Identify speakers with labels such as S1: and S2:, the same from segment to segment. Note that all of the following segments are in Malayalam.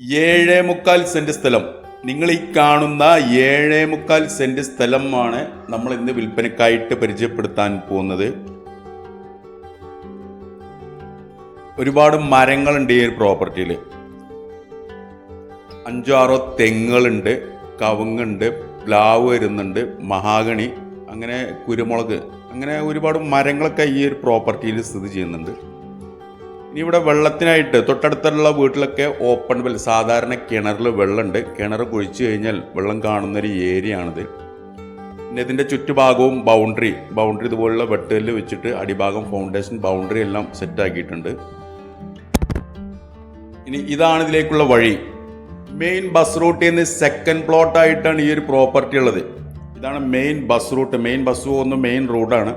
S1: ഏഴേ മുക്കാൽ സെന്റ് സ്ഥലം. നിങ്ങൾ ഈ കാണുന്ന ഏഴേ മുക്കാൽ സെന്റ് സ്ഥലമാണ് നമ്മൾ ഇന്ന് വിൽപ്പനക്കായിട്ട് പരിചയപ്പെടുത്താൻ പോകുന്നത്. ഒരുപാട് മരങ്ങളുണ്ട് ഈ ഒരു പ്രോപ്പർട്ടിയിൽ അഞ്ചോ ആറോ തെങ്ങുകളുണ്ട് കവുങ്ങുണ്ട് പ്ലാവ് വരുന്നുണ്ട് മഹാഗണി അങ്ങനെ കുരുമുളക് അങ്ങനെ ഒരുപാട് മരങ്ങളൊക്കെ ഈ ഒരു പ്രോപ്പർട്ടിയിൽ സ്ഥിതി ചെയ്യുന്നുണ്ട്. ഇനി ഇവിടെ വെള്ളത്തിനായിട്ട് തൊട്ടടുത്തുള്ള വീട്ടിലൊക്കെ ഓപ്പൺ വെൽ സാധാരണ കിണറിൽ വെള്ളമുണ്ട്. കിണർ കുഴിച്ചു കഴിഞ്ഞാൽ വെള്ളം കാണുന്നൊരു ഏരിയ ആണിത് പിന്നെ ഇതിന്റെ ചുറ്റുഭാഗവും ബൗണ്ടറി ബൗണ്ടറി ഇതുപോലുള്ള വെട്ടുകല്ല് വെച്ചിട്ട് അടിഭാഗം ഫൗണ്ടേഷൻ ബൗണ്ടറി എല്ലാം സെറ്റ് ആക്കിയിട്ടുണ്ട്. ഇനി ഇതാണ് ഇതിലേക്കുള്ള വഴി. മെയിൻ ബസ് റൂട്ടിൽ നിന്ന് സെക്കൻഡ് പ്ലോട്ടായിട്ടാണ് ഈ ഒരു പ്രോപ്പർട്ടി ഉള്ളത്. ഇതാണ് main bus route main bus പോകുന്ന മെയിൻ റോഡാണ്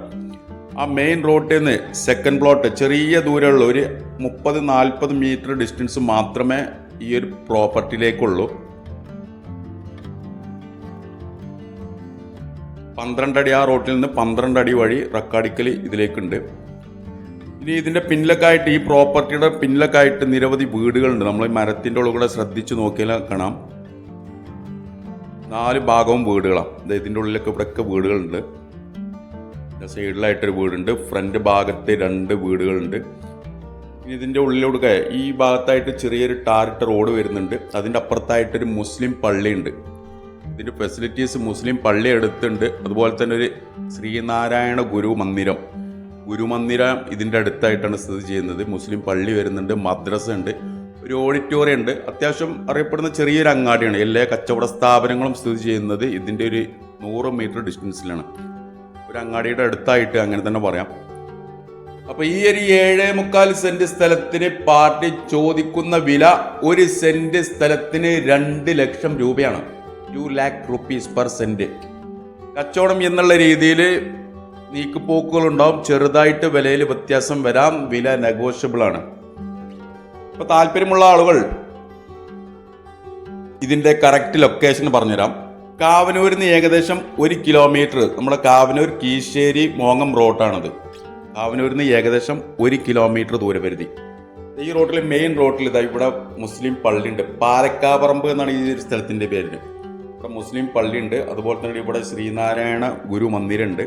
S1: ആ മെയിൻ റോഡിൽ നിന്ന് സെക്കൻഡ് പ്ലോട്ട് ചെറിയ ദൂരമുള്ള ഒരു മുപ്പത് നാൽപ്പത് മീറ്റർ ഡിസ്റ്റൻസ് മാത്രമേ ഈ ഒരു പ്രോപ്പർട്ടിയിലേക്കുള്ളൂ പന്ത്രണ്ട് അടി ആ റോട്ടിൽ നിന്ന് പന്ത്രണ്ട് അടി വഴി റക്കാടിക്കൽ ഇതിലേക്കുണ്ട്. ഇനി ഇതിന്റെ പിന്നിലൊക്കെ ആയിട്ട് ഈ പ്രോപ്പർട്ടിയുടെ പിന്നിലൊക്കെ ആയിട്ട് നിരവധി വീടുകളുണ്ട്. നമ്മൾ മരത്തിന്റെ ഉള്ളിൽ ശ്രദ്ധിച്ച് നോക്കിയാൽ കാണാം. നാല് ഭാഗവും വീടുകളാണ്. ഇതിന്റെ ഉള്ളിലൊക്കെ ഇവിടെയൊക്കെ വീടുകളുണ്ട്. സൈഡിലായിട്ടൊരു വീടുണ്ട്. ഫ്രണ്ട് ഭാഗത്ത് രണ്ട് വീടുകളുണ്ട്. ഇനി ഇതിന്റെ ഉള്ളിലൂടെ ഈ ഭാഗത്തായിട്ട് ചെറിയൊരു ടാറിട്ട റോഡ് വരുന്നുണ്ട്. അതിന്റെ അപ്പുറത്തായിട്ടൊരു മുസ്ലിം പള്ളിയുണ്ട്. ഇതിന്റെ ഫെസിലിറ്റീസ് മുസ്ലിം പള്ളി അടുത്തുണ്ട് അതുപോലെ തന്നെ ഒരു ശ്രീനാരായണ ഗുരു മന്ദിരം. ഗുരുമന്ദിരം ഇതിന്റെ അടുത്തായിട്ടാണ് സ്ഥിതി ചെയ്യുന്നത്. മുസ്ലിം പള്ളി വരുന്നുണ്ട് മദ്രസ ഉണ്ട് ഒരു ഓഡിറ്റോറിയം ഉണ്ട്. അത്യാവശ്യം അറിയപ്പെടുന്ന ചെറിയൊരു അങ്ങാടിയാണ്. എല്ലാ കച്ചവട സ്ഥാപനങ്ങളും സ്ഥിതി ചെയ്യുന്നത് ഇതിന്റെ ഒരു നൂറ് മീറ്റർ ഡിസ്റ്റൻസിലാണ്. ഒരു അങ്ങാടിയുടെ അടുത്തായിട്ട് അങ്ങനെ തന്നെ പറയാം. അപ്പൊ ഈ ഒരു ഏഴേ മുക്കാൽ സെന്റ് സ്ഥലത്തിന് പാർട്ടി ചോദിക്കുന്ന വില ഒരു സെന്റ് സ്ഥലത്തിന് രണ്ട് ലക്ഷം രൂപയാണ്. Two lakh rupees per cent കച്ചവടം എന്നുള്ള രീതിയിൽ നീക്കുപോക്കുകൾ ഉണ്ടാവും. ചെറുതായിട്ട് വിലയിൽ വ്യത്യാസം വരാം. വില നെഗോഷ്യബിൾ ആണ്. ഇപ്പൊ താല്പര്യമുള്ള ആളുകൾ ഇതിന്റെ കറക്റ്റ് ലൊക്കേഷൻ പറഞ്ഞുതരാം. കാവനൂരിൽ നിന്ന് ഏകദേശം ഒരു കിലോമീറ്റർ നമ്മുടെ കാവനൂർ കീശ്ശേരി മോങ്ങം റോഡാണത് കാവനൂരിൽ നിന്ന് ഏകദേശം ഒരു കിലോമീറ്റർ ദൂരപരിധി ഈ റോഡിൽ മെയിൻ റോഡിൽ ഇതാ ഇവിടെ മുസ്ലിം പള്ളിയുണ്ട്. പാലക്കാപറമ്പ് എന്നാണ് ഈ ഒരു സ്ഥലത്തിന്റെ പേര് ഇവിടെ മുസ്ലിം പള്ളിയുണ്ട്. അതുപോലെ തന്നെ ഇവിടെ ശ്രീനാരായണ ഗുരു മന്ദിരമുണ്ട്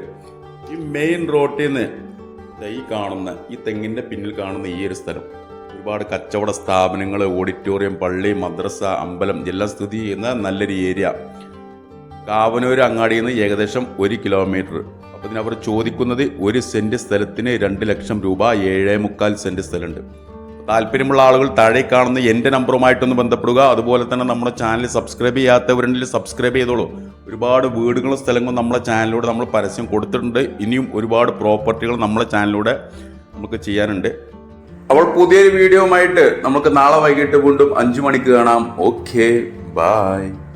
S1: ഈ മെയിൻ റോഡിൽ നിന്ന് ഈ കാണുന്ന ഈ തെങ്ങിന്റെ പിന്നിൽ കാണുന്ന ഈ ഒരു സ്ഥലം. ഒരുപാട് കച്ചവട സ്ഥാപനങ്ങൾ ഓഡിറ്റോറിയം പള്ളി മദ്രസ അമ്പലം സ്ഥിതി ചെയ്യുന്ന നല്ലൊരു ഏരിയ കാവനൂർ അങ്ങാടിയിൽ നിന്ന് ഏകദേശം ഒരു കിലോമീറ്റർ. അപ്പോൾ ഇതിനവർ ചോദിക്കുന്നത് ഒരു സെന്റ് സ്ഥലത്തിന് രണ്ട് ലക്ഷം രൂപ ഏഴേ മുക്കാൽ സെന്റ് സ്ഥലമുണ്ട്. താല്പര്യമുള്ള ആളുകൾ താഴെ കാണുന്ന എന്റെ നമ്പറുമായിട്ടൊന്ന് ബന്ധപ്പെടുക. അതുപോലെ തന്നെ നമ്മുടെ ചാനൽ സബ്സ്ക്രൈബ് ചെയ്യാത്തവരുണ്ടെങ്കിൽ സബ്സ്ക്രൈബ് ചെയ്തോളൂ. ഒരുപാട് വീടുകളും സ്ഥലങ്ങളും നമ്മളെ ചാനലിലൂടെ നമ്മൾ പരസ്യം കൊടുത്തിട്ടുണ്ട്. ഇനിയും ഒരുപാട് പ്രോപ്പർട്ടികൾ നമ്മളെ ചാനലിലൂടെ നമുക്ക് ചെയ്യാനുണ്ട്. അപ്പോൾ പുതിയൊരു വീഡിയോയുമായിട്ട് നമുക്ക് നാളെ വൈകിട്ട് വീണ്ടും അഞ്ചു മണിക്ക് കാണാം. Okay bye